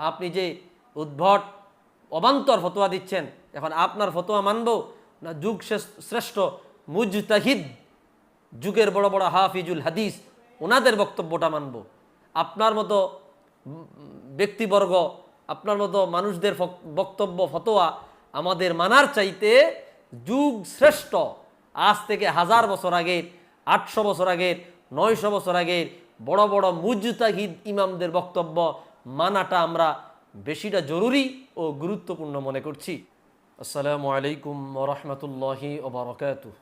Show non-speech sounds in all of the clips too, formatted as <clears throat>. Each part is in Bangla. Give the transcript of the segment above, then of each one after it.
আপনি যে উদ্ভট অবান্তর ফতোয়া দিচ্ছেন, এখন আপনার ফতোয়া মানব না যুগ শ্রেষ্ঠ- মুজতাহিদ? যুগের বড় বড় হাফিজুল হাদিস, ওনাদের বক্তব্যটা মানব। আপনার মতো ব্যক্তিবর্গ, আপনার মতো মানুষদের বক্তব্য, ফতোয়া আমাদের মানার চাইতে যুগ শ্রেষ্ঠ। আজ থেকে হাজার বছর আগের, আটশো বছর আগের, নয়শো বছর আগের বড় বড় মুজতাহিদ ইমামদের বক্তব্য মানাটা আমরা বেশিটা জরুরি ও গুরুত্বপূর্ণ মনে করছি। আসসালামু আলাইকুম ওরহমতুল্লাহি ওবরকাতুহ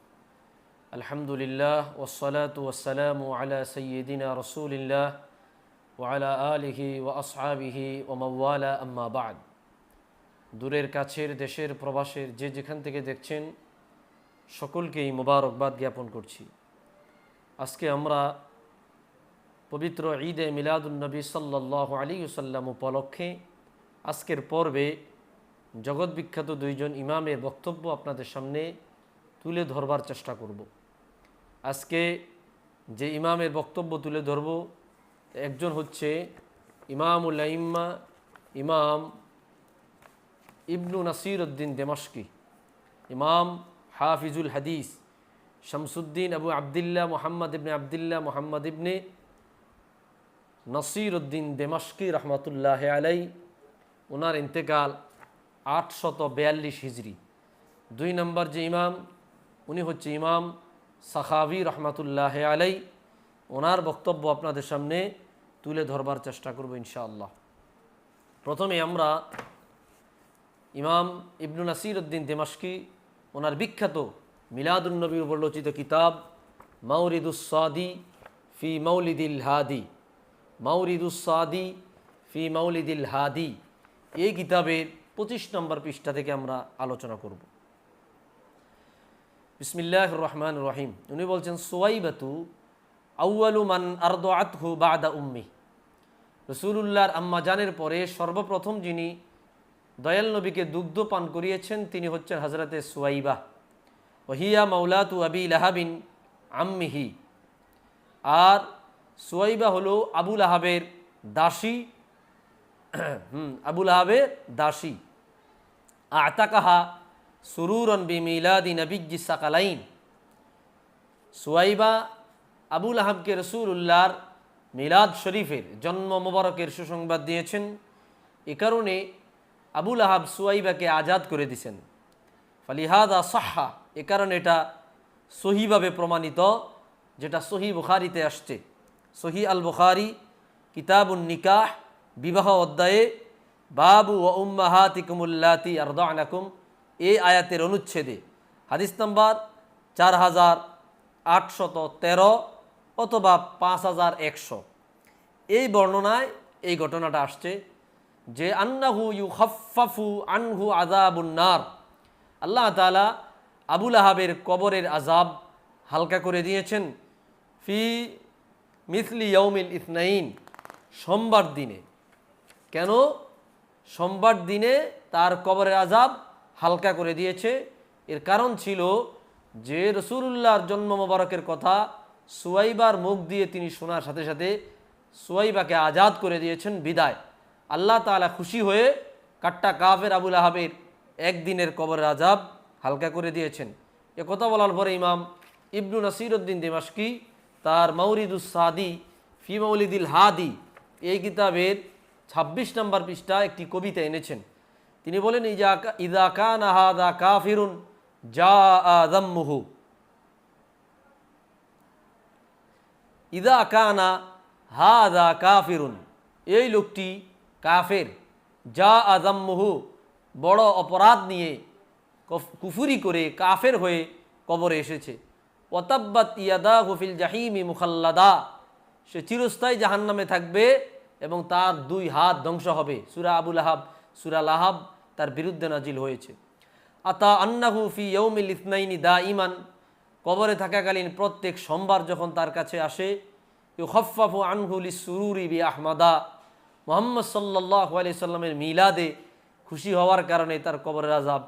আলহামদুলিল্লাহ ওসলাত ওসালাম আলা সৈয়দিনা রসুলিল্লাহ ওয়ালা আলিহি ও আসহাবিহি ও মওয়ালা আম্মা বাদ। দূরের কাছের, দেশের, প্রবাসের যে যেখান থেকে দেখছেন, সকলকেই মোবারকবাদ জ্ঞাপন করছি। আজকে আমরা পবিত্র ঈদে মিলাদুলনবী সাল্লাহ আলী সাল্লাম উপলক্ষে আজকের পর্বে জগৎ বিখ্যাত দুইজন ইমামের বক্তব্য আপনাদের সামনে তুলে ধরবার চেষ্টা করব। আজকে যে ইমামের বক্তব্য তুলে ধরব, একজন হচ্ছে ইমামুল ইম্মা ইমাম ইবনু নাসির উদ্দিন দেমাস্কি ইমাম হাফিজুল হাদিস শামসুদ্দিন আবু আবদুল্লাহ মোহাম্মদ ইবনে আবদুল্লাহ মোহাম্মদ ইবনে নসির উদ্দিন দেমাস্কি রহমতুল্লাহ আলাই ওনার ইন্তেকাল আটশত বিয়াল্লিশ হিজড়ি দুই নম্বর যে ইমাম, উনি হচ্ছে ইমাম সাখাবি রহমতুল্লাহ আলাই ওনার বক্তব্য আপনাদের সামনে তুলে ধরবার চেষ্টা করব ইনশাআল্লাহ। প্রথমে আমরা ইমাম ইবনু নাসির উদ্দিন দেমাস্কি ওনার বিখ্যাত মিলাদুলনবীর উপর রচিত কিতাব মাউরিদুসাদি ফি মৌলিদিল হাদি। মাউরিদুসাদি ফি মৌলিদিল হাদি। এই কিতাবের পঁচিশ নম্বর পৃষ্ঠা থেকে আমরা আলোচনা করব। বিসমিল্লাহ রহমান রহিম। উনি বলছেন, সোয়াইবাতু আউয়ালু মান আর্দ আতহু বাদা উম্মি। রসুলুল্লাহর আম্মা জানের পরে সর্বপ্রথম যিনি দয়াল নবীকে দুগ্ধ পান করিয়েছেন, তিনি হচ্ছেন হজরতে সুয়াইবা। ওহিয়া মাউলাতু আবি লাহাবিন আম্মিহি। আর সুয়াইবা হলো আবুল আহাবের দাসী। <clears throat> হুম আবুল আহাবের দাসী। আতাকাহা সুরুরন বি মিলাদি সাকালাইন। সুয়াইবা আবুল আহাবকে রসুল্লাহর মিলাদ শরীফের জন্ম মোবারকের সুসংবাদ দিয়েছেন। এ কারণে আবুল আহাব সুয়াইবাকে আজাদ করে দিছেন। ফালিহাদা সাহা এ কারণে এটা সহিভাবে প্রমাণিত, যেটা সহি বুখারিতে আসছে। সহি আল বুখারি কিতাবুন নিকাহ, বিবাহ অধ্যায়ে, বাবু ও উম্মাহাতিকুমুল্লাতি আরদানাকুম এই আয়াতের অনুচ্ছেদে। হাদিস নাম্বার চার হাজার আটশত তেরো অথবা পাঁচ হাজার একশো। এই বর্ণনায় এই ঘটনাটা আসছে যে আন্নাহু ইউ হফাফু আনহু আজাবুন্নার আল্লাহ তালা আবুল আহাবের কবরের আজাব হালকা করে দিয়েছেন। ফি মিসলি ইয়ৌমিল ইসনাইন, সোমবার দিনে। কেন? সোমবার দিনে তার কবরের আজাব হালকা করে দিয়েছে। এর কারণ ছিল যে রসুল্লাহর জন্ম মোবারকের কথা সুয়াইবার মুখ দিয়ে তিনি শোনার সাথে সাথে সুয়াইবাকে আজাদ করে দিয়েছেন বিদায়। আল্লাহ তাআলা খুশি হয়ে কাট্টা কাফের আবুল আহাবের একদিনের কবরের আজাব হালকা করে দিয়েছেন। এ কথা বলার পরে ইমাম ইবনু নাসির উদ্দিন দিমাশকি তার মাউরিদুস সাদি ফি মৌলিদিল হাদি। এই কিতাবের ২৬ নম্বর পৃষ্ঠা একটি কবিতা এনেছেন। তিনি বলেন, ইজা ইদা কান আহাদা কাফিরুন যা আদম্মুহু ইদা কানা হাদা কাফিরুন। এই লোকটি কাফের। যা আজাম্মহু বড় অপরাধ নিয়ে কফ- কুফুরি করে কাফের হয়ে কবরে এসেছে। ওতাব্বাত ইয়াদা হুফিল জাহিমি মুখাল্লাদা। সে চিরস্থায়ী জাহান্নামে থাকবে এবং তার দুই হাত ধ্বংস হবে। সুরা আবুল আহাব সুরা লাহাব তার বিরুদ্ধে নাজিল হয়েছে। আতা আন্নাহু ফি ইয়ৌমিল ইসনাইনি দা ইমান কবরে থাকাকালীন প্রত্যেক সোমবার যখন তার কাছে আসে ইউখফাফু আনহুলি সুরুরি বি আহমাদা। মোহাম্মদ সাল্লাহ আলি সাল্লামের মিলাদে খুশি হওয়ার কারণে তার কবরের আজাব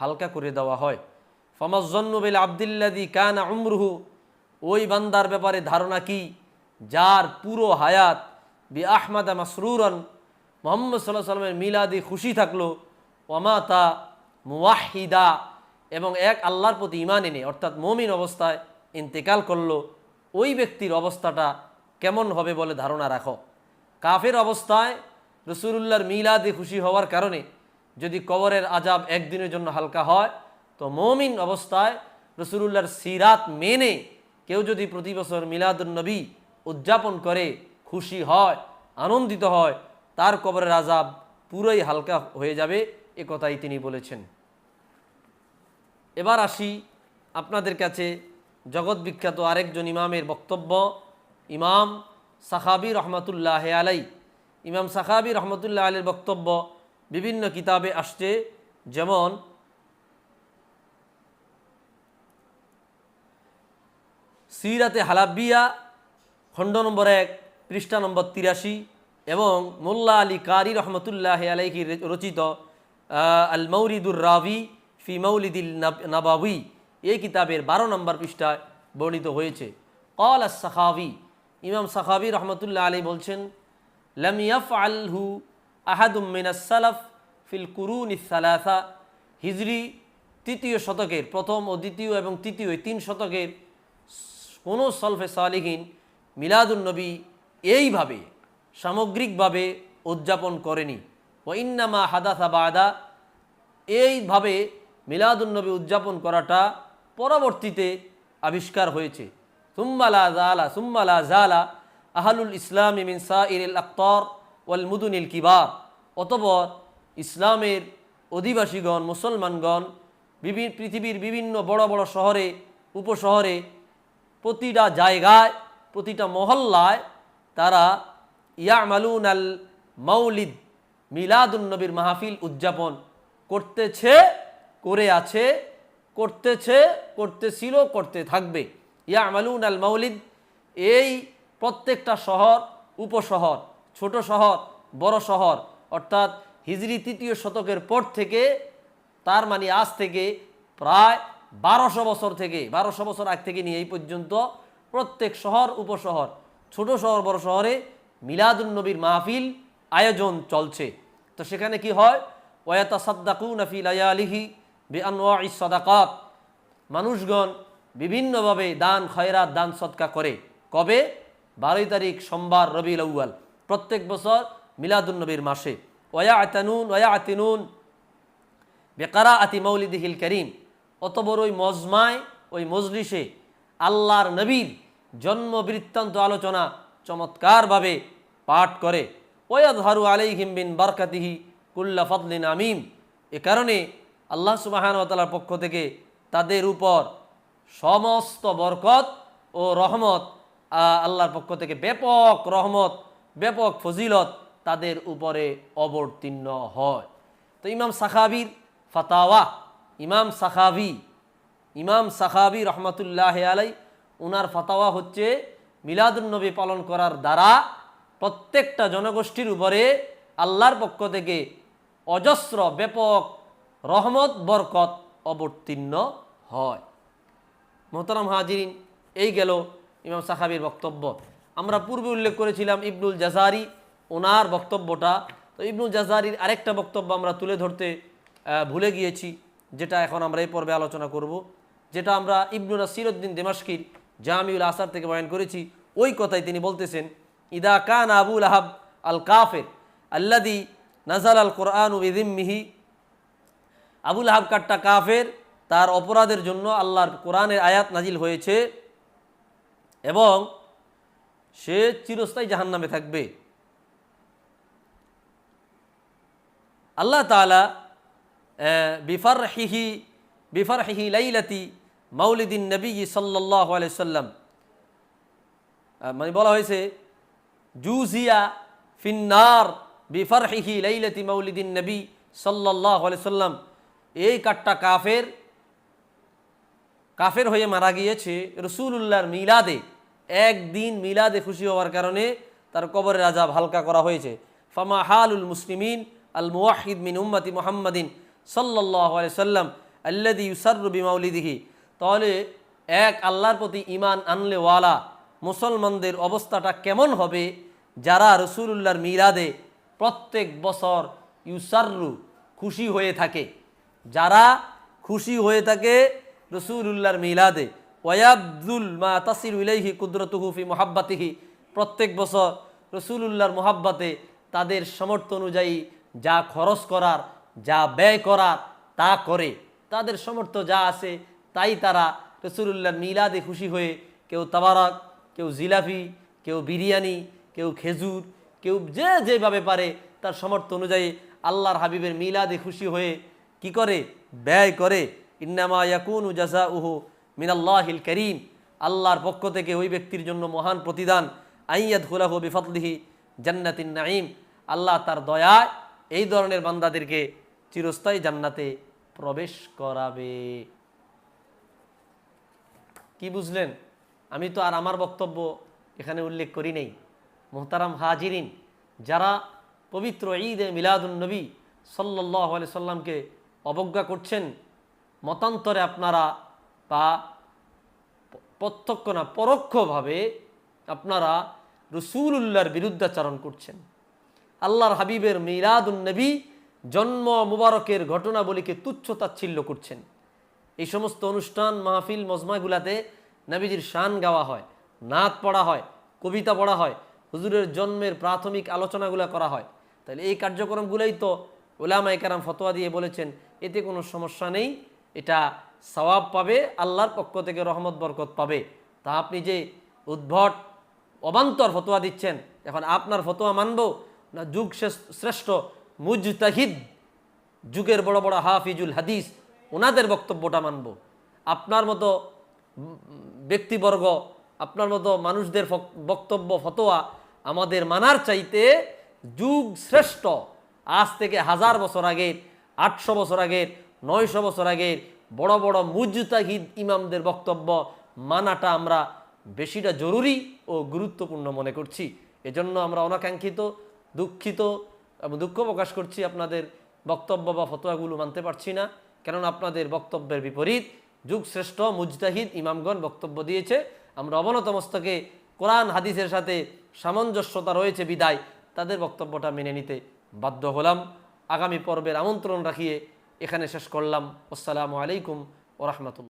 হালকা করে দেওয়া হয়। ফমাজন্নবিল আবদুল্লাদি কান আমরুহু ওই বান্দার ব্যাপারে ধারণা কি? যার পুরো হায়াত বি আহমাদা মাসরুরন। মোহাম্মদ সাল্লাহ সাল্লামের মিলাদে খুশি থাকল। ওমাতা মুওয়াহিদা এবং এক আল্লাহর প্রতি ইমান এনে, অর্থাৎ মমিন অবস্থায় ইন্তেকাল করল। ওই ব্যক্তির অবস্থাটা কেমন হবে বলে ধারণা রাখো। কাফের অবস্থায় রসুলুল্লাহর মিলাদে খুশি হওয়ার কারণে যদি কবরের আজাব একদিনের জন্য হালকা হয় তো মমিন অবস্থায় রসুলুল্লাহর সিরাত মেনে কেউ যদি প্রতি বছর মিলাদুন্নবী উদযাপন করে, খুশি হয়, আনন্দিত হয়, তার কবরের আজাব পুরোই হালকা হয়ে যাবে, এ কথাই তিনি বলেছেন। এবার আসি আপনাদের কাছে জগৎ বিখ্যাত আরেকজন ইমামের বক্তব্য, ইমাম সাখাবি রহমতুল্লাহ আলাই ইমাম সাখাবি রহমতুল্লাহ আলের বক্তব্য বিভিন্ন কিতাবে আসছে, যেমন সিরাতে হালাবিয়া, খণ্ড নম্বর এক, পৃষ্ঠা নম্বর তিরাশি, এবং মোল্লা আলী কারি রহমতুল্লাহ আলাইহি রচিত আল মৌরিদুর রাভি ফি মৌলিদুল নাব- নাবাবি। এই কিতাবের বারো নম্বর পৃষ্ঠায় বর্ণিত হয়েছে। কল আস সাখাবি ইমাম সাখাবি রহমতুল্লাহ আলী বলছেন, লাম ইয়াফ আলহু আহাদুম মিনাস সালাফ ফিল কুরুন ইসালাসা হিজরি তৃতীয় শতকের প্রথম ও দ্বিতীয় এবং তৃতীয় তিন শতকের কোনো সলফে সালিহীন মিলাদুন্নবী এইভাবে সামগ্রিকভাবে উদযাপন করেনি। ও ইন্নামা হাদাসা বাদা, এইভাবে মিলাদুন্নবী উদযাপন করাটা পরবর্তীতে আবিষ্কার হয়েছে। সুম্মালা জালা সুম্মালা জালা আহালুল ইসলাম মিন সাইরিল আক্তর ওয়াল মুদুনিল কিবার। অতপর ইসলামের অধিবাসীগণ, মুসলমানগণ, বিভি- পৃথিবীর বিভিন্ন বড় বড় শহরে, উপশহরে প্রতিটা জায়গায়, প্রতিটা মহল্লায় তারা ইয়ামালুন আল মৌলিদ মিলাদুন্নবীর মাহফিল উদযাপন করতেছে, করে আছে, করতেছে, করতেছিল, করতে থাকবে। ইয়ামালুন আল মৌলিদ এই প্রত্যেকটা শহর উপশহর, ছোট শহর, বড় শহর, অর্থাৎ হিজরি তৃতীয় শতকের পর থেকে, তার মানে আজ থেকে প্রায় বারোশো বছর থেকে, বারোশো বছর আগ থেকে নিয়ে এই পর্যন্ত প্রত্যেক শহর, উপশহর, ছোট শহর, বড় শহরে মিলাদুন্নবীর মাহফিল আয়োজন চলছে। তো সেখানে কি হয়? ওয়াতা সাদ্দাকু নফিল আয়ালিহি বে আনোয়া সদাকাত। মানুষগণ বিভিন্নভাবে দান, খয়রাত, দান সৎকা করে। কবে? বারোই তারিখ সোমবার, রবিউল আউয়াল। প্রত্যেক বছর মিলাদুন্নবীর মাসে। ওয়া আতানুন ওয়া আতিনুন বেকারা আতি মৌলিদিহিল করিম। অত বড় ওই মজমায়, ওই মজলিসে আল্লাহর নবীর জন্ম বৃত্তান্ত আলোচনা চমৎকারভাবে পাঠ করে। ওয়াদ হারু আলাইহিম বিন বারকাতিহি কুল্লা ফদলিন আমিম এ কারণে আল্লাহ সুবাহানতালার পক্ষ থেকে তাদের উপর সমস্ত বরকত ও রহমত আল্লাহর পক্ষ থেকে ব্যাপক রহমত, ব্যাপক ফজিলত তাদের উপরে অবতীর্ণ হয়। তো ইমাম সাখাবির ফাতাওয়া ইমাম সাখাবি ইমাম সাখাবি রহমতুল্লাহ আলাই উনার ফাতাওয়া হচ্ছে মিলাদুন্নবী পালন করার দ্বারা প্রত্যেকটা জনগোষ্ঠীর উপরে আল্লাহর পক্ষ থেকে অজস্র, ব্যাপক রহমত, বরকত অবতীর্ণ হয়। মোহতারাম হাজিরিন, এই গেল ইমাম সাহাবির বক্তব্য। আমরা পূর্বে উল্লেখ করেছিলাম ইবনুল জাজারি ওনার বক্তব্যটা। তো ইবনুল জাজারির আরেকটা বক্তব্য আমরা তুলে ধরতে ভুলে গিয়েছি। যেটা এখন আমরা এই পর্বে আলোচনা করব, যেটা আমরা ইবনুল সিরুদ্দিন দেমাস্কির জামিউল আসার থেকে বয়ান করেছি। ওই কথাই তিনি বলতেছেন, ইদা কান আবুল আহাব আল কাফের আল্লাদি নাজাল আল কোরআন মিহি আবুল আহাব কাট্টা কাফের, তার অপরাধের জন্য আল্লাহর কোরআনের আয়াত নাজিল হয়েছে এবং সে চিরস্থায়ী জাহান্নামে থাকবে। আল্লাহ তালা বিফার হিহি বিফার হিহি লাইলাতি মৌলিদিন নবী সাল্লাহ সাল্লাম। মানে বলা হয়েছে, জুজিয়া ফিন্নার বিফারহিহি লাইলাতি মৌলিদিন নবী সাল্লাহ সাল্লাম। এই কাট্টা কাফের কাফের হয়ে মারা গিয়েছে রসুলুল্লাহর মিলাদে। একদিন মিলাদে খুশি হওয়ার কারণে তার কবরের আজাব হালকা করা হয়েছে। ফামা হালুল মুসলিমিন আল মুওয়াহিদ মিন উম্মতি মোহাম্মদিন সাল্লাহ সাল্লাম আল্লাদি ইউসারু বিমাউলিদিহি। তাহলে এক আল্লাহর প্রতি ইমান আনলেওয়ালা মুসলমানদের অবস্থাটা কেমন হবে? যারা রসুলুল্লাহর মিলাদে প্রত্যেক বছর ইউসাররু খুশি হয়ে থাকে। যারা খুশি হয়ে থাকে রসুল্লাহর মিলাদে। ওয়াবদুল মা তাসির ইলাইহি কুদরতুহু ফি মোহাব্বাতিহি। প্রত্যেক বছর রসুলুল্লাহর মোহাব্বাতে তাদের সামর্থ্য অনুযায়ী যা খরচ করার যা ব্যয় করার তা করে। তাদের সামর্থ্য যা আছে তাই তারা রসুলুল্লাহর মিলাদে খুশি হয়ে কেউ তাবারাক, কেউ জিলাপি, কেউ বিরিয়ানি, কেউ খেজুর, কেউ যে যেভাবে পারে তার সামর্থ্য অনুযায়ী আল্লাহর হাবিবের মিলাদে খুশি হয়ে কি করে? ব্যয় করে। ইন্নামা ইয়াকুনু জাজা উহু মিনাল্লাহিল করিম। আল্লাহর পক্ষ থেকে ওই ব্যক্তির জন্য মহান প্রতিদান। আইয়াদ হুলাহু বিফতলিহি জান্নাতিন নাঈম। আল্লাহ তার দয়ায় এই ধরনের বান্দাদেরকে চিরস্থায়ী জান্নাতে প্রবেশ করাবে। কি বুঝলেন? আমি তো আর আমার বক্তব্য এখানে উল্লেখ করি নেই। মোহতারাম হাজিরিন, যারা পবিত্র ঈদে মিলাদুন্নবী সাল্লাহ আলি সাল্লামকে অবজ্ঞা করছেন, মতান্তরে আপনারা বা প্রত্যক্ষ না, পরোক্ষভাবে আপনারা রসুলুল্লাহর বিরুদ্ধাচরণ করছেন। আল্লাহর হাবিবের মিলাদুন্নবী জন্ম মুবারকের ঘটনাবলীকে তুচ্ছ তাচ্ছিল্য করছেন। এই সমস্ত অনুষ্ঠান, মাহফিল, মজমাগুলাতে নবীজির শান গাওয়া হয়, নাত পড়া হয়, কবিতা পড়া হয়, হুজুরের জন্মের প্রাথমিক আলোচনাগুলো করা হয়। তাহলে এই কার্যক্রমগুলোই তো ওলামাই কারাম ফতোয়া দিয়ে বলেছেন, এতে কোনো সমস্যা নেই, এটা সওয়াব পাবে, আল্লাহর পক্ষ থেকে রহমত, বরকত পাবে। তা আপনি যে উদ্ভট, অবান্তর ফতোয়া দিচ্ছেন, এখন আপনার ফতোয়া মানব না যুগ শ্রেষ্ঠ? মুজতাহিদ, যুগের বড় বড় হাফিজুল হাদিস, ওনাদের বক্তব্যটা মানব। আপনার মতো ব্যক্তিবর্গ, আপনার মতো মানুষদের বক্তব্য, ফতোয়া আমাদের মানার চাইতে যুগ শ্রেষ্ঠ। আজ থেকে হাজার বছর আগের আটশো বছর আগের নয়শো বছর আগের বড় বড় মুজতাহিদ ইমামদের বক্তব্য মানাটা আমরা বেশিটা জরুরি ও গুরুত্বপূর্ণ মনে করছি। এজন্য আমরা অনাকাঙ্ক্ষিত, দুঃখিত এবং দুঃখ প্রকাশ করছি আপনাদের বক্তব্য বা ফতোয়াগুলো মানতে পারছি না, কেননা আপনাদের বক্তব্যের বিপরীত যুগ শ্রেষ্ঠ মুজতাহিদ ইমামগণ বক্তব্য দিয়েছে। আমরা অবনত মস্তকে কোরআন, হাদিসের সাথে সামঞ্জস্যতা রয়েছে বিদায়। তাদের বক্তব্যটা মেনে নিতে বাধ্য হলাম। আগামী পর্বের আমন্ত্রণ রাখিয়ে এখানে শেষ করলাম। আসসালামু আলাইকুম ও